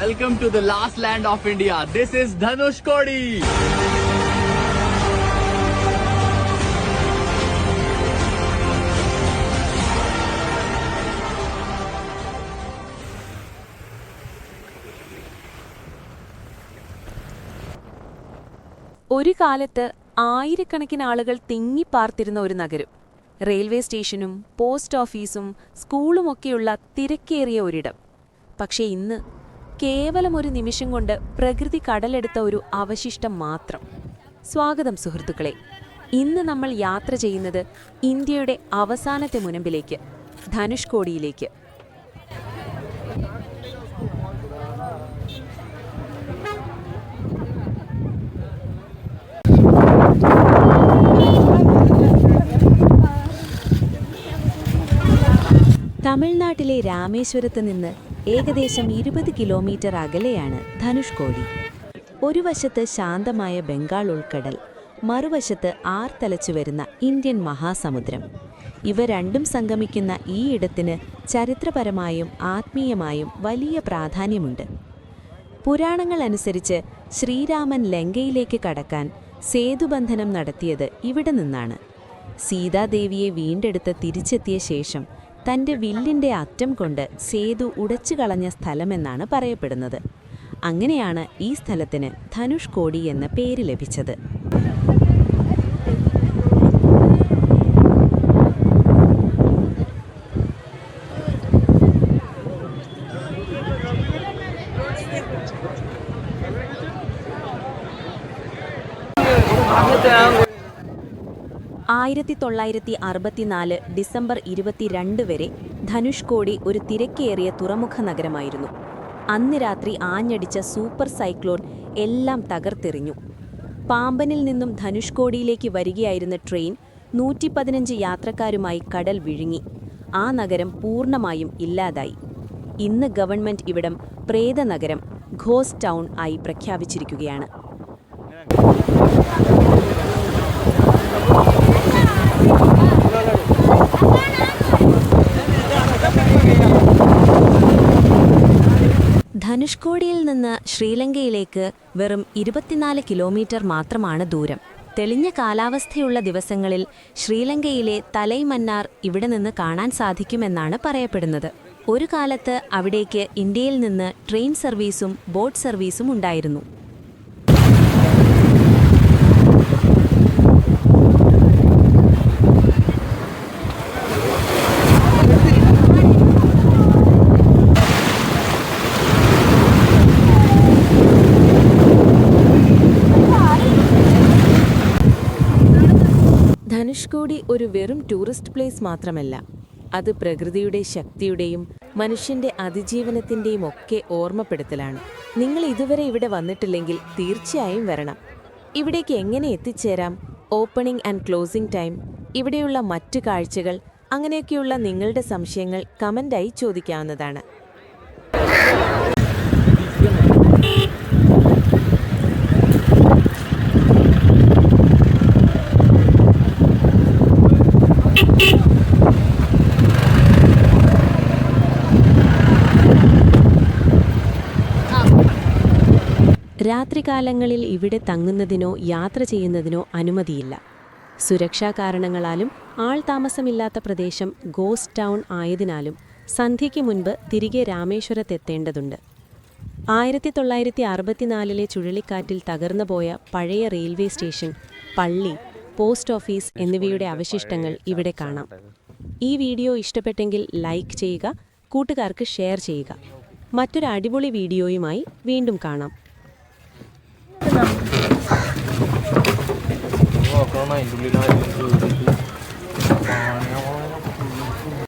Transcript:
Welcome to the last land of India This is Dhanushkodi ഒരു കാലത്ത് ആയിരക്കണക്കിന് ആളുകൾ തിങ്ങിപ്പാർത്തിരുന്ന ഒരു നഗരം. റെയിൽവേ സ്റ്റേഷനും പോസ്റ്റ് ഓഫീസും സ്കൂളുമൊക്കെയുള്ള തിരക്കേറിയ ഒരിടം. പക്ഷേ ഇന്ന് കേവലം ഒരു നിമിഷം കൊണ്ട് പ്രകൃതി കടലെടുത്ത ഒരു അവശിഷ്ടം മാത്രം. സ്വാഗതം സുഹൃത്തുക്കളെ. ഇന്ന് നമ്മൾ യാത്ര ചെയ്യുന്നത് ഇന്ത്യയുടെ അവസാനത്തെ മുനമ്പിലേക്ക് ധനുഷ്കോടിയിലേക്ക്. തമിഴ്നാട്ടിലെ രാമേശ്വരത്ത് നിന്ന് ഏകദേശം ഇരുപത് കിലോമീറ്റർ അകലെയാണ് ധനുഷ്കോടി. ഒരു വശത്ത് ശാന്തമായ ബംഗാൾ ഉൾക്കടൽ മറുവശത്ത് ആർത്തലച്ചു വരുന്ന ഇന്ത്യൻ മഹാസമുദ്രം. ഇവ രണ്ടും സംഗമിക്കുന്ന ഈ ഇടത്തിന് ചരിത്രപരമായും ആത്മീയമായും വലിയ പ്രാധാന്യമുണ്ട്. പുരാണങ്ങൾ അനുസരിച്ച് ശ്രീരാമൻ ലങ്കയിലേക്ക് കടക്കാൻ സേതുബന്ധനം നടത്തിയത് ഇവിടെ നിന്നാണ്. സീതാദേവിയെ വീണ്ടെടുത്ത് തിരിച്ചെത്തിയ ശേഷം തന്റെ വില്ലിന്റെ അറ്റം കൊണ്ട് സേതു ഉടച്ചു കളഞ്ഞ സ്ഥലമെന്നാണ് പറയപ്പെടുന്നത്. അങ്ങനെയാണ് ഈ സ്ഥലത്തിന് ധനുഷ്കോടി എന്ന പേര് ലഭിച്ചത്. ആയിരത്തി തൊള്ളായിരത്തി അറുപത്തിനാല് ഡിസംബർ ഇരുപത്തിരണ്ട് വരെ ധനുഷ്കോടി ഒരു തിരക്കേറിയ തുറമുഖ നഗരമായിരുന്നു. അന്ന് രാത്രി ആഞ്ഞടിച്ച സൂപ്പർ സൈക്ലോൺ എല്ലാം തകർത്തെറിഞ്ഞു. പാമ്പനിൽ നിന്നും ധനുഷ്കോടിയിലേക്ക് വരികയായിരുന്ന ട്രെയിൻ നൂറ്റി പതിനഞ്ച് യാത്രക്കാരുമായി കടൽ വിഴുങ്ങി. ആ നഗരം പൂർണമായും ഇല്ലാതായി. ഇന്ന് ഗവൺമെന്റ് ഇവിടം പ്രേതനഗരം ഘോസ് ടൗൺ ആയി പ്രഖ്യാപിച്ചിരിക്കുകയാണ്. ധനുഷ്കോടിയിൽ നിന്ന് ശ്രീലങ്കയിലേക്ക് വെറും ഇരുപത്തിനാല് കിലോമീറ്റർ മാത്രമാണ് ദൂരം. തെളിഞ്ഞ കാലാവസ്ഥയുള്ള ദിവസങ്ങളിൽ ശ്രീലങ്കയിലെ തലൈമന്നാർ ഇവിടെ നിന്ന് കാണാൻ സാധിക്കുമെന്നാണ് പറയപ്പെടുന്നത്. ഒരു കാലത്ത് അവിടേക്ക് ഇന്ത്യയിൽ നിന്ന് ട്രെയിൻ സർവീസും ബോട്ട് സർവീസും ഉണ്ടായിരുന്നു. ധനുഷ്കോടി ഒരു വെറും ടൂറിസ്റ്റ് പ്ലേസ് മാത്രമല്ല. അത് പ്രകൃതിയുടെ ശക്തിയുടെയും മനുഷ്യന്റെ അതിജീവനത്തിന്റെയും ഒക്കെ ഓർമ്മപ്പെടുത്തലാണ്. നിങ്ങൾ ഇതുവരെ ഇവിടെ വന്നിട്ടില്ലെങ്കിൽ തീർച്ചയായും വരണം. ഇവിടേക്ക് എങ്ങനെ എത്തിച്ചേരാം? Opening and closing time. ഇവിടെയുള്ള മറ്റു കാഴ്ചകൾ. അങ്ങനെയൊക്കെയുള്ള നിങ്ങളുടെ സംശയങ്ങൾ കമന്റായി ചോദിക്കാവുന്നതാണ്. രാത്രികാലങ്ങളിൽ ഇവിടെ തങ്ങുന്നതിനോ യാത്ര ചെയ്യുന്നതിനോ അനുമതിയില്ല. സുരക്ഷാ കാരണങ്ങളാലും ആൾ താമസമില്ലാത്ത പ്രദേശം ഗോസ്റ്റ് ടൗൺ ആയതിനാലും സന്ധ്യയ്ക്ക് മുൻപ് തിരികെ രാമേശ്വരത്തെത്തേണ്ടതുണ്ട്. ആയിരത്തി തൊള്ളായിരത്തി അറുപത്തിനാലിലെ ചുഴലിക്കാറ്റിൽ തകർന്നുപോയ പഴയ റെയിൽവേ സ്റ്റേഷൻ പള്ളി പോസ്റ്റ് ഓഫീസ് എന്നിവയുടെ അവശിഷ്ടങ്ങൾ ഇവിടെ കാണാം. ഈ വീഡിയോ ഇഷ്ടപ്പെട്ടെങ്കിൽ ലൈക്ക് ചെയ്യുക കൂട്ടുകാർക്ക് ഷെയർ ചെയ്യുക. മറ്റൊരു അടിപൊളി വീഡിയോയുമായി വീണ്ടും കാണാം. Ủa, có mày đúng đi nói